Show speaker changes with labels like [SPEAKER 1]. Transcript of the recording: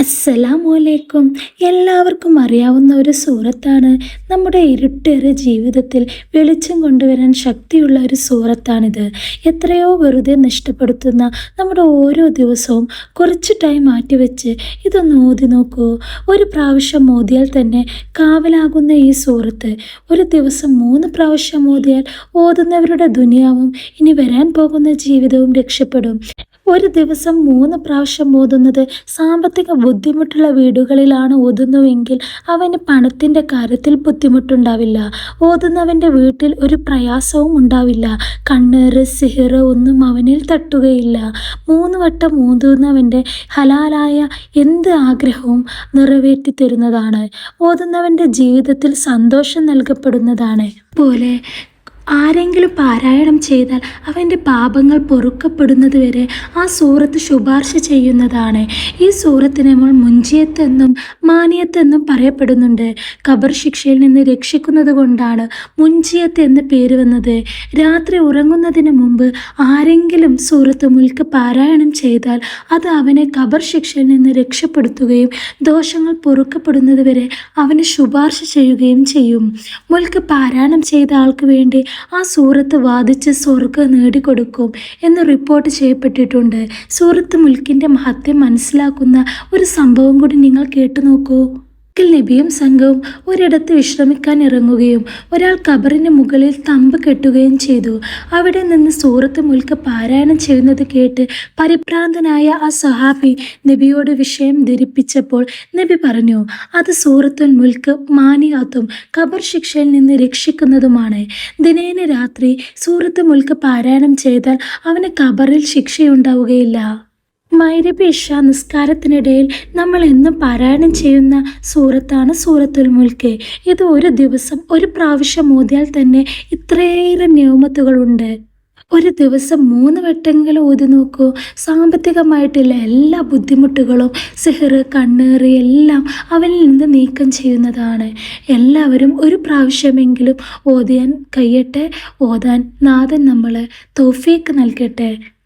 [SPEAKER 1] അസ്സലാമലൈക്കും എല്ലാവർക്കും അറിയാവുന്ന ഒരു സൂറത്താണ്. നമ്മുടെ ഇരുട്ടേറിയ ജീവിതത്തിൽ വെളിച്ചം കൊണ്ടുവരാൻ ശക്തിയുള്ള ഒരു സൂറത്താണിത്. എത്രയോ വെറുതെ നഷ്ടപ്പെടുത്തുന്ന നമ്മുടെ ഓരോ ദിവസവും കുറച്ച് ടൈം മാറ്റിവെച്ച് ഇതൊന്ന് ഓതി നോക്കൂ. ഒരു പ്രാവശ്യം ഓതിയാൽ തന്നെ കാവലാകുന്ന ഈ സൂറത്ത്. ഒരു ദിവസം മൂന്ന് പ്രാവശ്യം ഓതിയാൽ ഓതുന്നവരുടെ ദുനിയാവും ഇനി വരാൻ പോകുന്ന ജീവിതവും രക്ഷപ്പെടും. ഒരു ദിവസം മൂന്ന് പ്രാവശ്യം ഓതുന്നത് സാമ്പത്തിക ബുദ്ധിമുട്ടുള്ള വീടുകളിലാണ് ഓതുന്നുവെങ്കിൽ അവന് പണത്തിന്റെ കാര്യത്തിൽ ബുദ്ധിമുട്ടുണ്ടാവില്ല. ഓതുന്നവന്റെ വീട്ടിൽ ഒരു പ്രയാസവും ഉണ്ടാവില്ല. കണ്ണേറ് സിഹിറ് ഒന്നും അവനിൽ തട്ടുകയില്ല. മൂന്ന് വട്ടം ഓതുന്നവന്റെ ഹലാലായ എന്ത് ആഗ്രഹവും നിറവേറ്റി തരുന്നതാണ്. ഓതുന്നവന്റെ ജീവിതത്തിൽ സന്തോഷം നൽകപ്പെടുന്നതാണ്. പോലെ ആരെങ്കിലും പാരായണം ചെയ്താൽ അവന്റെ പാപങ്ങൾ പൊറുക്കപ്പെടുന്നതുവരെ ആ സൂറത്ത് ശുപാർശ ചെയ്യുന്നതാണ്. ഈ സൂറത്തിനെ നമ്മൾ മുഞ്ചിയത്തെന്നും മാനിയത്തെന്നും പറയപ്പെടുന്നുണ്ട്. ഖബർ ശിക്ഷയിൽ നിന്ന് രക്ഷിക്കുന്നത് കൊണ്ടാണ് മുഞ്ചിയത്ത് എന്ന് പേര് വന്നത്. രാത്രി ഉറങ്ങുന്നതിന് മുമ്പ് ആരെങ്കിലും സൂറത്ത് മുൽക്ക് പാരായണം ചെയ്താൽ അത് അവനെ ഖബർ ശിക്ഷയിൽ നിന്ന് രക്ഷപ്പെടുത്തുകയും ദോഷങ്ങൾ പൊറുക്കപ്പെടുന്നതുവരെ അവന് ശുപാർശ ചെയ്യുകയും ചെയ്യും. മുൽക്ക് പാരായണം ചെയ്ത ആൾക്ക് വേണ്ടി ആ സൂറത്ത് വാദിച്ച് സ്വർഗം നേടിക്കൊടുക്കും എന്ന് റിപ്പോർട്ട് ചെയ്യപ്പെട്ടിട്ടുണ്ട്. സൂറത്ത് മുൽക്കിന്റെ മഹത്വം മനസ്സിലാക്കുന്ന ഒരു സംഭവം കൂടി നിങ്ങൾ കേട്ടു നോക്കൂ ഒരിക്കൽ നബിയും സംഘവും ഒരിടത്ത് വിശ്രമിക്കാൻ ഇറങ്ങുകയും ഒരാൾ കബറിന് മുകളിൽ തമ്പ് കെട്ടുകയും ചെയ്തു. അവിടെ നിന്ന് സൂറത്ത് മുൽക്ക് പാരായണം ചെയ്യുന്നത് കേട്ട് പരിഭ്രാന്തനായ ആ സഹാബി നബിയോട് വിഷയം ധരിപ്പിച്ചപ്പോൾ നബി പറഞ്ഞു അത് സൂറത്തുൽ മുൽക്ക് മാനിയാത്തും ഖബർ ശിക്ഷയിൽ നിന്ന് രക്ഷിക്കുന്നതുമാണ്. ദിനേന രാത്രി സൂറത്ത് മുൽക്ക് പാരായണം ചെയ്താൽ അവന് കബറിൽ ശിക്ഷയുണ്ടാവുകയില്ല. മൈരബി നിസ്കാരത്തിനിടയിൽ നമ്മൾ എന്നും പാരായണം ചെയ്യുന്ന സൂറത്താണ് സൂറത്തുൽ മുൽക്ക്. ഇത് ഒരു ദിവസം ഒരു പ്രാവശ്യം ഓതിയാൽ തന്നെ ഇത്രയേറെ നിയമത്തുകളുണ്ട്. ഒരു ദിവസം മൂന്ന് വട്ടെങ്കിലും ഓതി നോക്കൂ. സാമ്പത്തികമായിട്ടുള്ള എല്ലാ ബുദ്ധിമുട്ടുകളും സിഹർ കണ്ണേറ് എല്ലാം അവനിൽ നിന്ന് നീക്കം ചെയ്യുന്നതാണ്. എല്ലാവരും ഒരു പ്രാവശ്യമെങ്കിലും ഓതിയാൻ കഴിയട്ടെ. ഓതാൻ നാഥൻ നമ്മൾ തോഫീക്ക് നൽകട്ടെ.